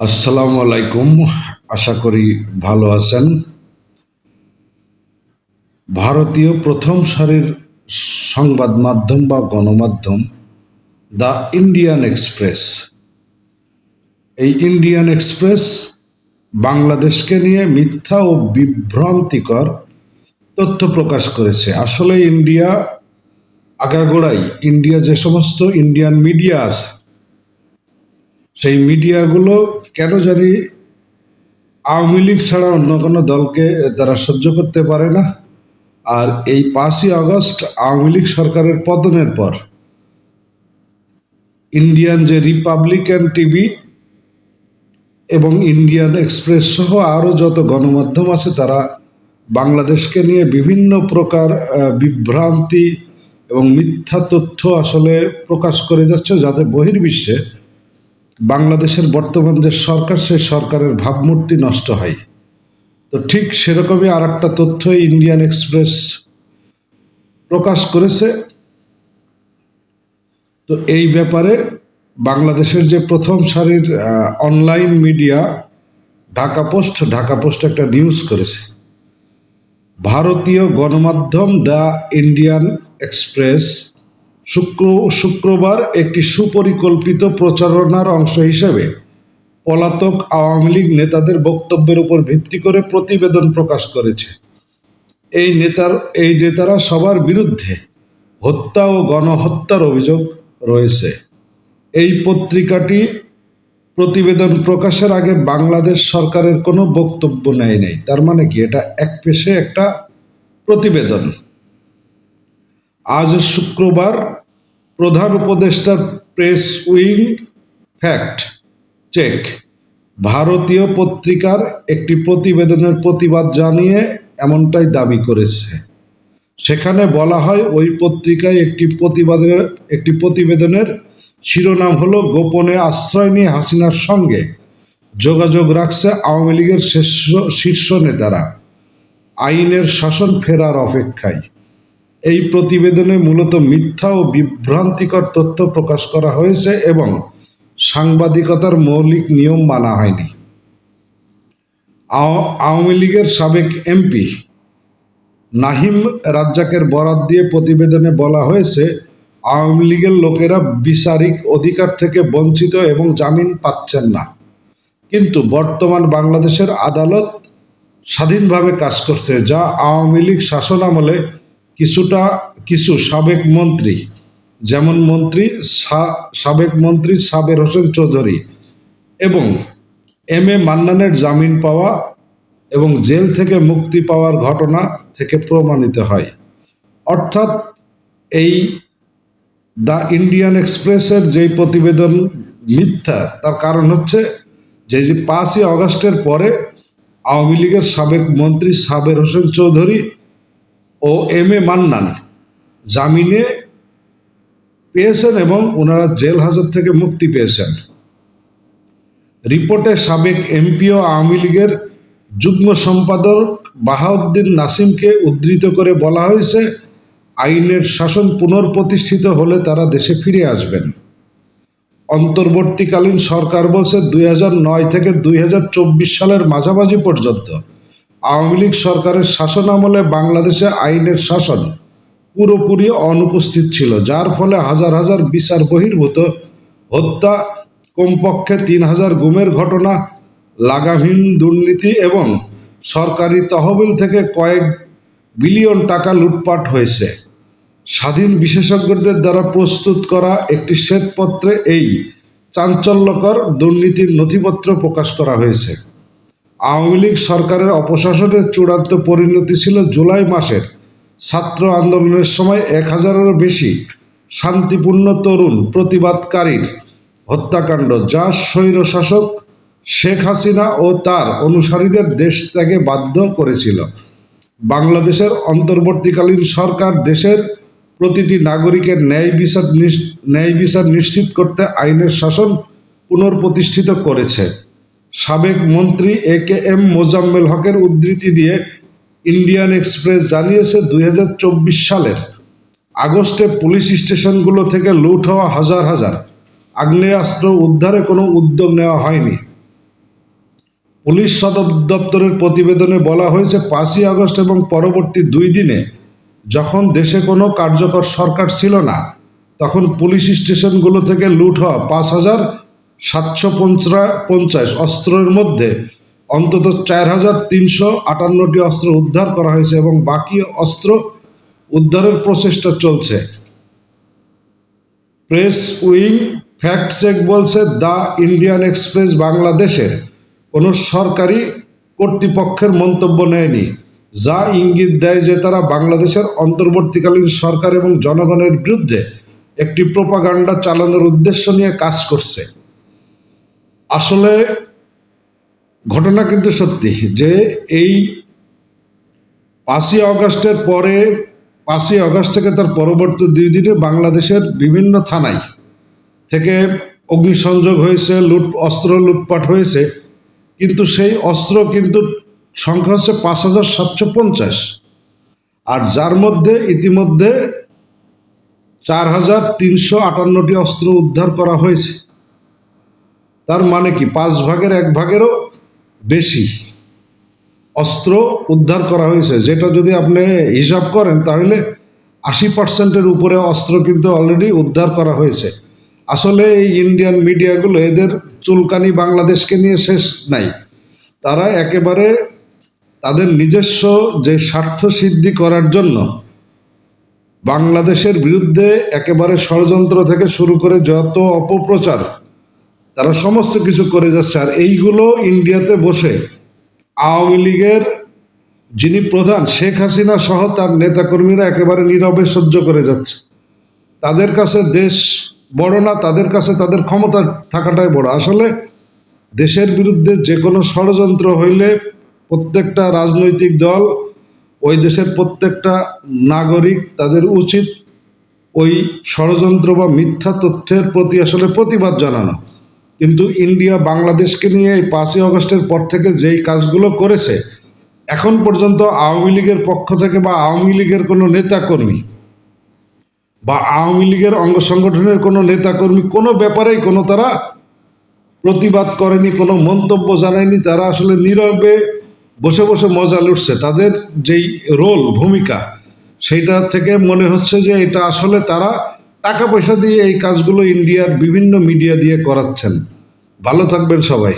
আসসালামু আলাইকুম। আশা করি ভালো আছেন। ভারতীয় প্রথম সারির সংবাদ মাধ্যম বা গণমাধ্যম, দ্য ইন্ডিয়ান এক্সপ্রেস। এই ইন্ডিয়ান এক্সপ্রেস বাংলাদেশকে নিয়ে মিথ্যা ও বিভ্রান্তিকর তথ্য প্রকাশ করেছে। আসলে ইন্ডিয়া আগাগোড়াই, ইন্ডিয়া যে সমস্ত ইন্ডিয়ান মিডিয়া আছে সেই মিডিয়াগুলো কেন জানি আওয়ামী লীগ ছাড়া অন্য কোনো দলকে তারা সহ্য করতে পারে না। আর এই পাঁচই আগস্ট আওয়ামী লীগ সরকারের পতনের পর ইন্ডিয়ান যে রিপাবলিকান টিভি এবং ইন্ডিয়ান এক্সপ্রেস সহ আরও যত গণমাধ্যম আছে, তারা বাংলাদেশকে নিয়ে বিভিন্ন প্রকার বিভ্রান্তি এবং মিথ্যা তথ্য আসলে প্রকাশ করে যাচ্ছে যাতে বহির্বিশ্বে বাংলাদেশের বর্তমান যে সরকার, সেই সরকারের ভাবমূর্তি নষ্ট হয়। তো ঠিক সেরকমই আর একটা তথ্য ইন্ডিয়ান এক্সপ্রেস প্রকাশ করেছে। তো এই ব্যাপারে বাংলাদেশের যে প্রথম সারির online media Dhaka Post Dhaka Post একটা নিউজ করেছে। ভারতীয় গণমাধ্যম দ্য ইন্ডিয়ান এক্সপ্রেস শুক্র শুক্রবার একটি সুপরিকল্পিত প্রচারণার অংশ হিসেবে পলাতক আওয়ামী লীগ নেতাদের বক্তব্যের উপর ভিত্তি করে প্রতিবেদন প্রকাশ করেছে। এই নেতার, এই নেতারা সবার বিরুদ্ধে হত্যা ও গণহত্যার অভিযোগ রয়েছে। এই পত্রিকাটি প্রতিবেদন প্রকাশের আগে বাংলাদেশ সরকারের কোনো বক্তব্য নেয় নাই। তার মানে কি? এটা এক পেশে একটা প্রতিবেদন। আজ শুক্রবার প্রধান উপদেষ্টার প্রেস উইং ফ্যাক্ট চেক। ভারতীয় পত্রিকার একটি প্রতিবেদনের প্রতিবাদ জানিয়ে এমনটাই দাবি করেছে। সেখানে বলা হয়, ওই পত্রিকায় একটি প্রতিবাদের, একটি প্রতিবেদনের শিরোনাম হলো, গোপনে আশ্রয় নিয়ে হাসিনার সঙ্গে যোগাযোগ রাখছে আওয়ামী লীগের শীর্ষ নেতারা। আইনের শাসন ফেরার অপেক্ষায়। এই প্রতিবেদনে মূলত মিথ্যা ও বিভ্রান্তিকর তথ্য প্রকাশ করা হয়েছে এবং সাংবাদিকতার মৌলিক নিয়ম মানা হয়নি। আও- আওয়ামী লীগের সাবেক এমপি নাহিম রাজ্জাকের বরাত দিয়ে প্রতিবেদনে বলা হয়েছে, আওয়ামী লীগের লোকেরা বিচারিক অধিকার থেকে বঞ্চিত এবং জামিন পাচ্ছেন না। কিন্তু বর্তমান বাংলাদেশের আদালত স্বাধীনভাবে কাজ করছে, যা আওয়ামী লীগ শাসনামলে কিছুটা কিছু সাবেক মন্ত্রী, যেমন মন্ত্রী সাবেক মন্ত্রী সাবের হোসেন চৌধুরী এবং এম এ মান্নানের জামিন পাওয়া এবং জেল থেকে মুক্তি পাওয়ার ঘটনা থেকে প্রমাণিত হয়। অর্থাৎ এই দ্য ইন্ডিয়ান এক্সপ্রেসের যেই প্রতিবেদন মিথ্যা, তার কারণ হচ্ছে যে যে পাঁচই আগস্টের পরে আওয়ামী লীগের সাবেক মন্ত্রী সাবের হোসেন চৌধুরী ও এম এ মান্নান। জামিনে পেয়েছেন এবং ওনারা জেল হাজত থেকে মুক্তি পেয়েছেন। রিপোর্টে সাবেক এমপি ও আওয়ামী লীগের যুগ্ম সম্পাদক বাহাউদ্দিন নাসিমকে উদ্ধৃত করে বলা হয়েছে, আইনের শাসন পুনর্প্রতিষ্ঠিত হলে তারা দেশে ফিরে আসবেন। অন্তর্বর্তীকালীন সরকার বলছে, দুই নয় থেকে দুই হাজার চব্বিশ সালের মাঝামাঝি পর্যন্ত আওয়ামী লীগ সরকারের শাসন আমলে বাংলাদেশে আইনের শাসন পুরোপুরি অনুপস্থিত ছিল, যার ফলে হাজার হাজার বিচার বহির্ভূত, হত্যা, কমপক্ষে তিন হাজার গুমের ঘটনা, লাগামহীন দুর্নীতি এবং সরকারি তহবিল থেকে কয়েক বিলিয়ন টাকা লুটপাট হয়েছে। স্বাধীন বিশেষজ্ঞদের দ্বারা প্রস্তুত করা একটি শ্বেতপত্রে এই চাঞ্চল্যকর দুর্নীতির নথিপত্র প্রকাশ করা হয়েছে। আওয়ামী লীগ সরকারের অপশাসনের চূড়ান্ত পরিণতি ছিল জুলাই মাসের। ছাত্র আন্দোলনের সময় এক হাজারেরও বেশি শান্তিপূর্ণ তরুণ প্রতিবাদকারীর হত্যাকাণ্ড, যা স্বৈরশাসক শেখ হাসিনা ও তার অনুসারীদের দেশ ত্যাগে বাধ্য করেছিল। বাংলাদেশের অন্তর্বর্তীকালীন সরকার দেশের প্রতিটি নাগরিকের ন্যায় বিচার ন্যায় বিচার নিশ্চিত করতে আইনের শাসন পুনর্প্রতিষ্ঠিত করেছে। সাবেক মন্ত্রী এ কে এম মোজাম্মেল হকের উদ্ধৃতি দিয়ে ইন্ডিয়ান এক্সপ্রেস জানিয়েছে দুই হাজার চব্বিশ সালের আগস্টে পুলিশ স্টেশনগুলো থেকে লুট হওয়া হাজার হাজার আগ্নেয়াস্ত্র উদ্ধারে কোনো উদ্যোগ নেওয়া হয়নি। পুলিশ সদর দপ্তরের প্রতিবেদনে বলা হয়েছে, পাঁচই আগস্ট এবং পরবর্তী দুই দিনে যখন দেশে কোনো কার্যকর সরকার ছিল না, তখন পুলিশ স্টেশনগুলো থেকে লুট হওয়া পাঁচ হাজার সাতশো পঞ্চাশ অস্ত্রের মধ্যে অন্তত চার হাজার তিনশো আটান্নটি অস্ত্র উদ্ধার করা হয়েছে এবং বাকি অস্ত্র উদ্ধারের প্রচেষ্টা চলছে। প্রেস উইং ফ্যাক্ট চেক বলছে, দ্য ইন্ডিয়ান এক্সপ্রেস বাংলাদেশের কোনো সরকারি কর্তৃপক্ষের মন্তব্য নেয়নি। যা ইঙ্গিত দেয় যে তারা বাংলাদেশের অন্তর্বর্তীকালীন সরকার এবং জনগণের বিরুদ্ধে একটি প্রোপাগান্ডা চালানোর উদ্দেশ্য নিয়ে কাজ করছে। আসলে ঘটনা কিন্তু সত্যি যে এই পাঁচই আগস্টের পরে, পাঁচই আগস্ট থেকে তার পরবর্তী দুই দিনে বাংলাদেশের বিভিন্ন থানায় থেকে অগ্নিসংযোগ হয়েছে, লুট, অস্ত্র লুটপাট হয়েছে। কিন্তু সেই অস্ত্র কিন্তু সংখ্যা হচ্ছে পাঁচ হাজার সাতশো পঞ্চাশ। আর যার মধ্যে ইতিমধ্যে চার হাজার তিনশো আটান্নটি অস্ত্র উদ্ধার করা হয়েছে। তার মানে কি? পাঁচ ভাগের এক ভাগেরও বেশি অস্ত্র উদ্ধার করা হয়েছে। যেটা যদি আপনি হিসাব করেন, তাহলে আশি পার্সেন্টের উপরে অস্ত্র কিন্তু অলরেডি উদ্ধার করা হয়েছে। আসলে এই ইন্ডিয়ান মিডিয়াগুলো এদের চুলকানি বাংলাদেশকে নিয়ে শেষ নাই। তারা একেবারে তাদের নিজস্ব যে স্বার্থ সিদ্ধি করার জন্য বাংলাদেশের বিরুদ্ধে একেবারে ষড়যন্ত্র থেকে শুরু করে যত অপপ্রচার তারা সমস্ত কিছু করে যাচ্ছে। আর এইগুলো ইন্ডিয়াতে বসে আওয়ামী লীগের যিনি প্রধান, শেখ হাসিনা সহ তার নেতাকর্মীরা একেবারে নীরবে সহ্য করে যাচ্ছে। তাদের কাছে দেশ বড় না, তাদের কাছে তাদের ক্ষমতা থাকাটাই বড়। আসলে দেশের বিরুদ্ধে যে কোনো ষড়যন্ত্র হইলে প্রত্যেকটা রাজনৈতিক দল, ওই দেশের প্রত্যেকটা নাগরিক তাদের উচিত ওই ষড়যন্ত্র বা মিথ্যা তথ্যের প্রতি আসলে প্রতিবাদ জানানো। কিন্তু ইন্ডিয়া বাংলাদেশকে নিয়ে এই পাঁচই অগস্টের পর থেকে যেই কাজগুলো করেছে, এখন পর্যন্ত আওয়ামী লীগের পক্ষ থেকে বা আওয়ামী লীগের কোনো নেতাকর্মী বা আওয়ামী লীগের অঙ্গ সংগঠনের কোনো নেতাকর্মী কোনো ব্যাপারেই কোনো তারা প্রতিবাদ করেনি, কোনো মন্তব্য জানায়নি, তারা আসলে নীরবে বসে বসে মজা লুটছে। তাদের যেই রোল, ভূমিকা সেইটা থেকে মনে হচ্ছে যে এটা আসলে তারা টাকা পয়সা দিয়ে এই কাজগুলো ইন্ডিয়ার বিভিন্ন মিডিয়া দিয়ে করাচ্ছেন। ভালো থাকবেন সবাই।